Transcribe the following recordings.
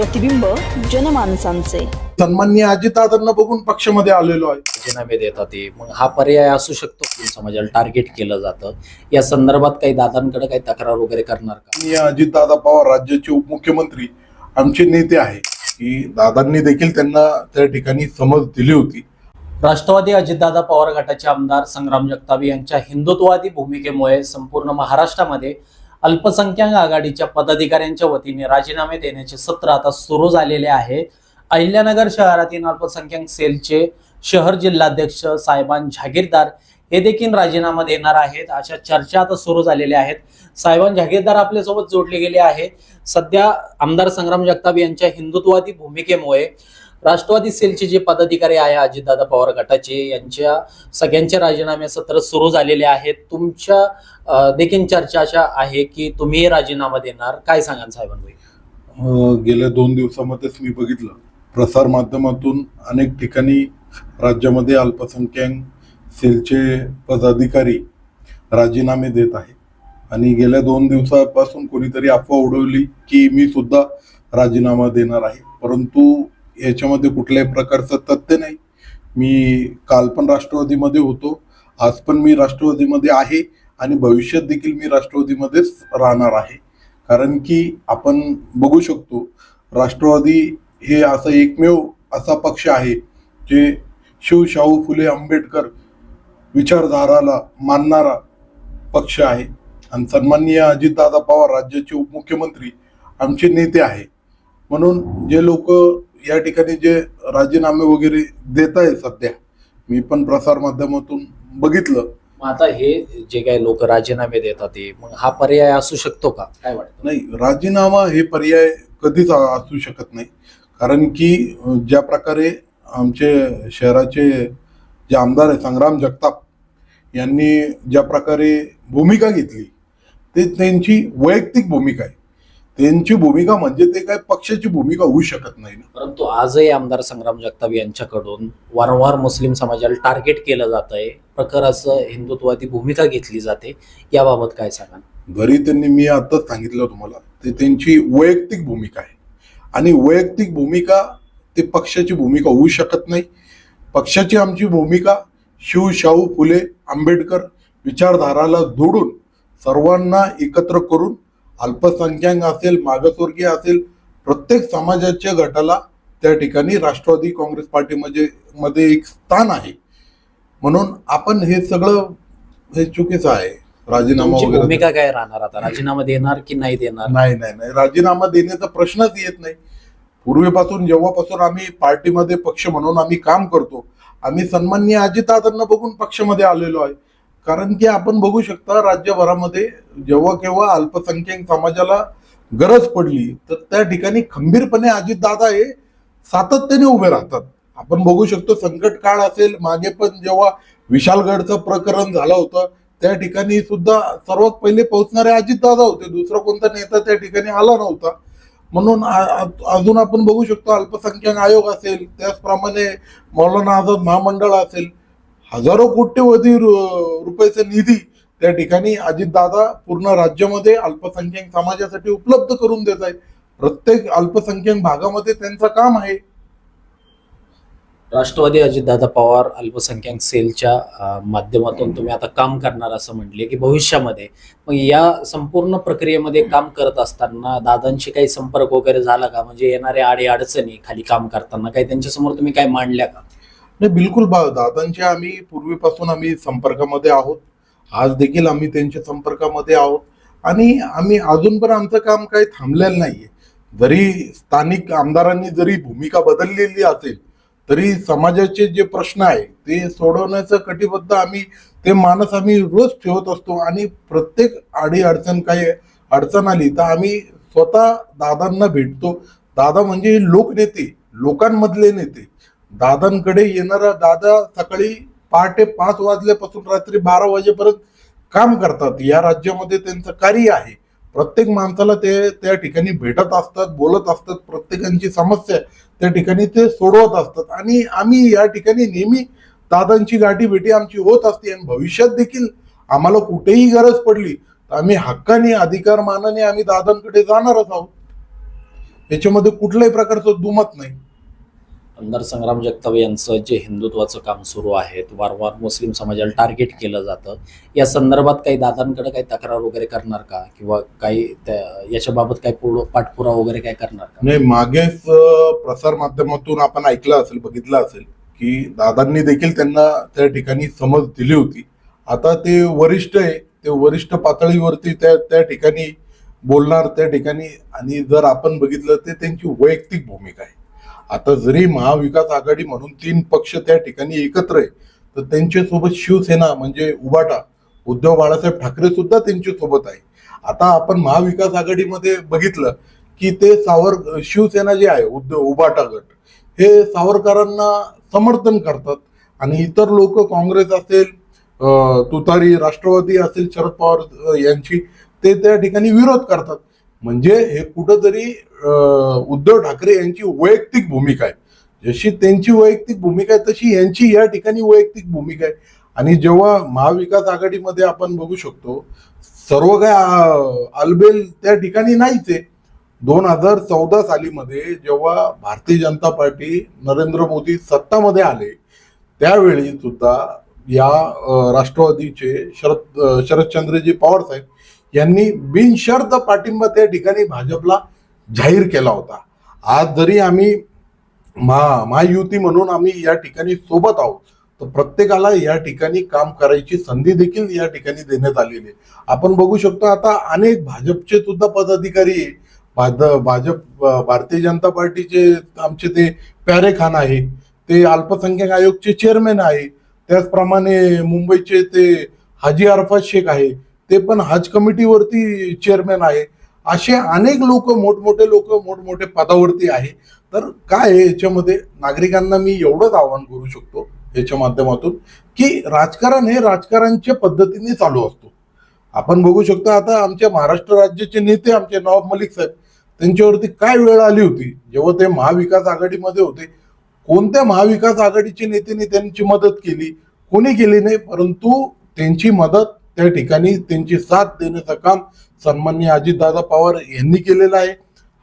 प्रतिबिंब जनमानसांचे. सन्माननीय अजितदादांना बघून पक्षामध्ये आलेलो आहे. राजीनामे देतात ते मग हा पर्याय असू शकतो की समाजाला टार्गेट केलं जातं? या संदर्भात काही दादांकडे काही तक्रार वगैरे करणार का? आणि अजितदादा पवार राज्याचे उपमुख्यमंत्री आमचे नेते आहे. की दादांनी देखील त्यांना त्या ठिकाणी समज दिली होती. राष्ट्रवादी अजितदादा पवार गटाचे आमदार संग्राम जगताप यांच्या हिंदुत्ववादी भूमिकेमुळे संपूर्ण महाराष्ट्रामध्ये अल्पसंख्याक आघाडीच्या पदाधिकाऱ्यांच्या वतीने राजीनामे देण्याचे सत्र आता सुरू झालेले आहे. अहिल्यानगर शहरातील अल्पसंख्याक सेलचे शहर जिल्हाध्यक्ष साहेबान जहागीरदार हे देखील राजीनामा देणार आहेत. अशा चर्चा आता सुरू झालेल्या आहेत. साहेबान जहागीरदार आपल्यासोबत जोडले गेले आहे सध्या आमदार संग्राम जगताप यांच्या हिंदुत्ववादी भूमिकेमुळे राष्ट्रवादी सेलचे जे पदाधिकारी आहे अजितदादा पवार गटाचे यांच्या सगळ्यांचे राजीनामे सत्र सुरू झालेले आहेत. तुमच्या देखील चर्चा अशा आहे की तुम्ही राजीनामा देणार. काय सांगाल साहेबांनी गेल्या दोन दिवसामध्येच मी बघितलं. प्रसार माध्यमातून अनेक ठिकाणी राज्यामध्ये अल्पसंख्याक सेलचे पदाधिकारी राजीनामे देत आहेत. आणि गेल्या दोन दिवसापासून कोणीतरी अफवा उडवली की मी सुद्धा राजीनामा देणार आहे. परंतु याच्यामध्ये कुठल्याही प्रकारचं तथ्य नाही. मी काल पण राष्ट्रवादीमध्ये होतो. आज पण मी राष्ट्रवादीमध्ये आहे आणि भविष्यात देखील मी राष्ट्रवादीमध्येच राहणार आहे. कारण की आपण बघू शकतो राष्ट्रवादी हे असं एकमेव असा पक्ष आहे जे शिव शाहू फुले आंबेडकर विचारधाराला मानणारा पक्ष आहे आणि सन्माननीय अजितदादा पवार राज्याचे उपमुख्यमंत्री आमचे नेते आहे. म्हणून जे लोक या ठिकाणी जे राजीनामे वगैरे देत आहे सध्या मी पण प्रसार माध्यमातून बघितलं. मग आता हे जे काही लोक राजीनामे देतात ते मग हा पर्याय असू शकतो का? काय वाटतं? नाही राजीनामा हे पर्याय कधीच असू शकत नाही. कारण की ज्या प्रकारे आमचे शहराचे जे आमदार आहे संग्राम जगताप यांनी ज्या प्रकारे भूमिका घेतली ते त्यांची वैयक्तिक भूमिका आहे. त्यांची भूमिका म्हणजे ते काय पक्षाची भूमिका होऊ शकत नाही ना. परंतु आजही आमदार संग्राम जगताप यांच्याकडून वारंवार मुस्लिम समाजाला टार्गेट केलं जात आहे प्रखर असं हिंदुत्वादी भूमिका घेतली जाते. याबाबत काय सांगाल? घरी त्यांनी मी आताच सांगितलं तुम्हाला ते त्यांची वैयक्तिक भूमिका आहे. आणि वैयक्तिक भूमिका ते पक्षाची भूमिका होऊ शकत नाही. पक्षाची आमची भूमिका शिव शाहू फुले आंबेडकर विचारधाराला जोडून सर्वांना एकत्र करून अल्पसंख्याक असेल मागासवर्गीय असेल प्रत्येक समाजाच्या गटाला त्या ठिकाणी राष्ट्रवादी काँग्रेस पार्टीमध्ये मध्ये एक स्थान आहे. म्हणून आपण हे सगळं हे चुकीचं आहे. राजीनामा वगैरे भूमिका काय राहणार आता? राजीनामा देणार की नाही देणार? नाही नाही नाही. राजीनामा देण्याचा प्रश्नच येत नाही. पूर्वीपासून जेव्हापासून आम्ही पार्टीमध्ये पक्ष म्हणून आम्ही काम करतो आम्ही सन्माननीय अजितदादांना बघून पक्षामध्ये आलेलो आहे. कारण की आपण बघू शकता राज्यभरामध्ये जेव्हा केव्हा अल्पसंख्याक समाजाला गरज पडली तर त्या ठिकाणी खंबीरपणे अजितदादा हे सातत्याने उभे राहतात. आपण बघू शकतो संकट काळ असेल मागे पण जेव्हा विशालगडचं प्रकरण झालं होतं त्या ठिकाणी सुद्धा सर्वात पहिले पोहोचणारे अजितदादा होते. दुसरा कोणता नेता त्या ठिकाणी आला नव्हता. म्हणून आ- अजून आपण बघू शकतो अल्पसंख्याक आयोग असेल त्याचप्रमाणे मौलाना आझाद महामंडळ असेल हजारो कोट्यवधी रुपयाचा निधी त्या ठिकाणी अजितदादा पूर्ण राज्यामध्ये अल्पसंख्याक समाजासाठी उपलब्ध करून देत आहेत. प्रत्येक अल्पसंख्याक भागामध्ये त्यांचं काम आहे. राष्ट्रवादी अजितदादा पवार अल्पसंख्याक सेलच्या माध्यमातून तुम्ही आता काम करणार असं म्हटले की भविष्यामध्ये. मग या संपूर्ण प्रक्रियेमध्ये काम करत असताना दादांशी काही संपर्क वगैरे झाला का? म्हणजे येणाऱ्या आडी अडचणी खाली काम करताना काही त्यांच्यासमोर तुम्ही काय मांडल्या का? नाही बिलकुल दादांच्या आम्ही पूर्वीपासून आम्ही संपर्कामध्ये आहोत. आज देखील आम्ही त्यांच्या संपर्कामध्ये आहोत. आणि आम्ही अजून पण आमचं काम काही थांबलेलं नाहीये. जरी स्थानिक आमदारांनी जरी भूमिका बदललेली असेल तरी समाजाचे जे प्रश्न आहे ते सोडवण्याचं कटिबद्ध आम्ही ते मानस आम्ही रोज ठेवत असतो. आणि प्रत्येक आडी अडचण काही अडचण आली तर आम्ही स्वतः दादांना भेटतो. दादा म्हणजे लोकनेते लोकांमधले नेते. दादांकडे येणारा दादा सकाळी पहाटे पाच वाजल्यापासून रात्री बारा वाजेपर्यंत काम करतात. या राज्यामध्ये त्यांचं कार्य आहे. प्रत्येक माणसाला ते त्या ठिकाणी भेटत असतात बोलत असतात. प्रत्येकांची समस्या त्या ठिकाणी ते सोडवत असतात. आणि आम्ही या ठिकाणी नेहमी दादांची गाठी भेटी आमची होत असते आणि भविष्यात देखील आम्हाला कुठेही गरज पडली तर आम्ही हक्काने अधिकार मानाने आम्ही दादांकडे जाणारच आहोत. याच्यामध्ये कुठल्याही प्रकारचं दुमत नाही. आमदार संग्राम जगताप यांचं जे हिंदुत्वाचं काम सुरू आहे वारंवार मुस्लिम समाजाला टार्गेट केलं जातं या संदर्भात काही दादांकडे काही तक्रार वगैरे करणार का? किंवा काही त्या- याच्याबाबत काही पुढं पाठपुरा वगैरे काय करणार का? नाही मागेच प्रसार माध्यमातून आपण ऐकलं असेल बघितलं असेल की दादांनी देखील त्यांना त्या ठिकाणी समज दिली होती. आता ते वरिष्ठ आहे ते वरिष्ठ पातळीवरती त्या त्या ठिकाणी बोलणार त्या ठिकाणी आणि जर आपण बघितलं ते त्यांची वैयक्तिक भूमिका आहे. आता जरी महाविकास आघाडी म्हणून तीन पक्ष त्या ठिकाणी एकत्र आहे तर त्यांच्यासोबत शिवसेना म्हणजे उबाटा उद्धव बाळासाहेब ठाकरे सुद्धा त्यांच्यासोबत आहे. आता आपण महाविकास आघाडीमध्ये बघितलं की ते सावर शिवसेना जे आहे उद्धव उबाटा गट हे सावरकरांना समर्थन करतात. आणि इतर लोक काँग्रेस असेल तुतारी राष्ट्रवादी असेल शरद पवार यांची ते त्या ठिकाणी विरोध करतात. म्हणजे हे कुठंतरी उद्धव ठाकरे यांची वैयक्तिक भूमिका आहे. जशी त्यांची वैयक्तिक भूमिका आहे तशी यांची या ठिकाणी वैयक्तिक भूमिका आहे. आणि जेव्हा महाविकास आघाडीमध्ये आपण बघू शकतो सर्व काय आलबेल त्या ठिकाणी नाहीच आहे. दोन हजार चौदा सालीमध्ये जेव्हा भारतीय जनता पार्टी नरेंद्र मोदी सत्तामध्ये आले त्यावेळी सुद्धा या राष्ट्रवादीचे शरद शरदचंद्रजी पवार साहेब यांनी बिनशर्त पाठिंबा त्या ठिकाणी भाजपला जाहीर केला होता. आज जरी आम्ही महा महायुती म्हणून आम्ही या ठिकाणी सोबत आहोत तर प्रत्येकाला या ठिकाणी काम करायची संधी देखील या ठिकाणी देण्यात आलेली आहे. आपण बघू शकतो आता अनेक भाजपचे सुद्धा पदाधिकारी भाद- भाजप भारतीय जनता पार्टीचे आमचे ते प्यारे खान आहे ते अल्पसंख्याक आयोगचे चेअरमॅन आहे त्याचप्रमाणे मुंबईचे ते हाजी अरफात शेख आहे ते पण हज कमिटीवरती चेअरमॅन आहे. असे अनेक लोक मोठमोठे लोक मोठमोठे पदावरती आहे. तर काय आहे याच्यामध्ये? नागरिकांना मी एवढंच आवाहन करू शकतो याच्या माध्यमातून की राजकारण हे राजकारणच्या पद्धतीने चालू असतो. आपण बघू शकतो आता आमच्या महाराष्ट्र राज्याचे नेते आमचे नवाब मलिक साहेब त्यांच्यावरती काय वेळ आली होती? जेव्हा ते महाविकास आघाडीमध्ये होते. कोणत्या महाविकास आघाडीचे नेत्यांनी त्यांची मदत केली? कोणी केली नाही? परंतु त्यांची मदत त्या ठिकाणी त्यांची साथ देण्याचं काम सन्मान्य अजितदादा पवार यांनी केलेलं आहे.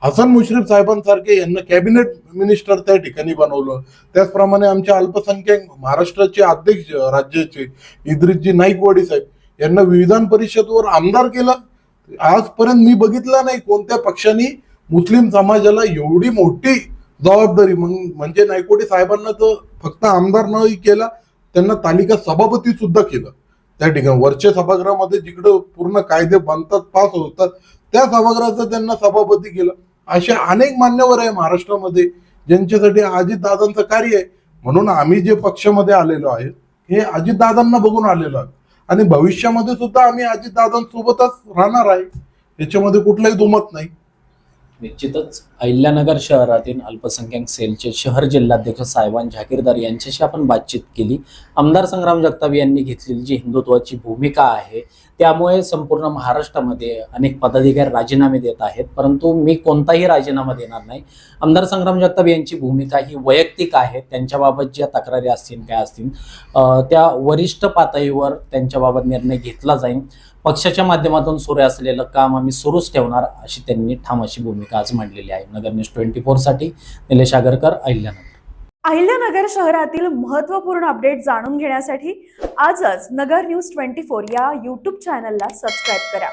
हसन मुश्रीफ साहेबांसारखे यांना कॅबिनेट मिनिस्टर त्या ठिकाणी बनवलं. त्याचप्रमाणे आमच्या अल्पसंख्याक महाराष्ट्राचे अध्यक्ष राज्याचे इद्रिसजी नाईकवाडी साहेब यांना विधान परिषदवर आमदार केलं. आजपर्यंत मी बघितलं नाही कोणत्या पक्षाने मुस्लिम समाजाला एवढी मोठी जबाबदारी मग- म्हणजे नायकोडी साहेबांना तर फक्त आमदार न केला त्यांना तालिका सभापती सुद्धा केलं. त्या ठिकाणी वरच्या सभागृहामध्ये जिकडं पूर्ण कायदे बनतात पास होतात त्या सभागृहाचं त्यांना सभापती केलं. असे अनेक मान्यवर आहे महाराष्ट्रामध्ये ज्यांच्यासाठी अजितदादांचं कार्य आहे. म्हणून आम्ही जे पक्षामध्ये आलेलो आहे हे अजितदादांना बघून आलेलो आहे. आणि भविष्यामध्ये सुद्धा आम्ही अजितदादांसोबतच राहणार आहे. याच्यामध्ये कुठलाही दुमत नाही. निश्चितच अहिल्यानगर शहरातील अल्पसंख्याक सेलचे शहर जिल्हाध्यक्ष साहेबान झाकीरदार यांच्याशी आपण बातचीत केली. आमदार संग्राम जगताप यांनी घेतलेली जी हिंदुत्वाची भूमिका आहे त्यामुळे संपूर्ण महाराष्ट्रामध्ये अनेक पदाधिकारी राजीनामे देत आहेत परंतु मी कोणताही राजीनामा देणार नाही. आमदार संग्राम जगताप यांची भूमिका ही वैयक्तिक आहे त्यांच्याबाबत ज्या तक्रारी असतील काय असतील. त्या वरिष्ठ पातळीवर त्यांच्याबाबत निर्णय घेतला जाईल. पक्षाच्या माध्यमातून सुरू असलेलं काम आम्ही सुरूच ठेवणार अशी त्यांनी ठाम अशी भूमिका भूमिका आज मांडलेली आहे. नगर न्यूज ट्वेंटी फोरसाठी निलेश आगरकर अहिल्यानगर. अहिल्यानगर शहरातील महत्त्वपूर्ण अपडेट जाणून घेण्यासाठी आजच नगर न्यूज ट्वेंटी फोर या यूट्यूब चॅनलला सबस्क्राईब करा.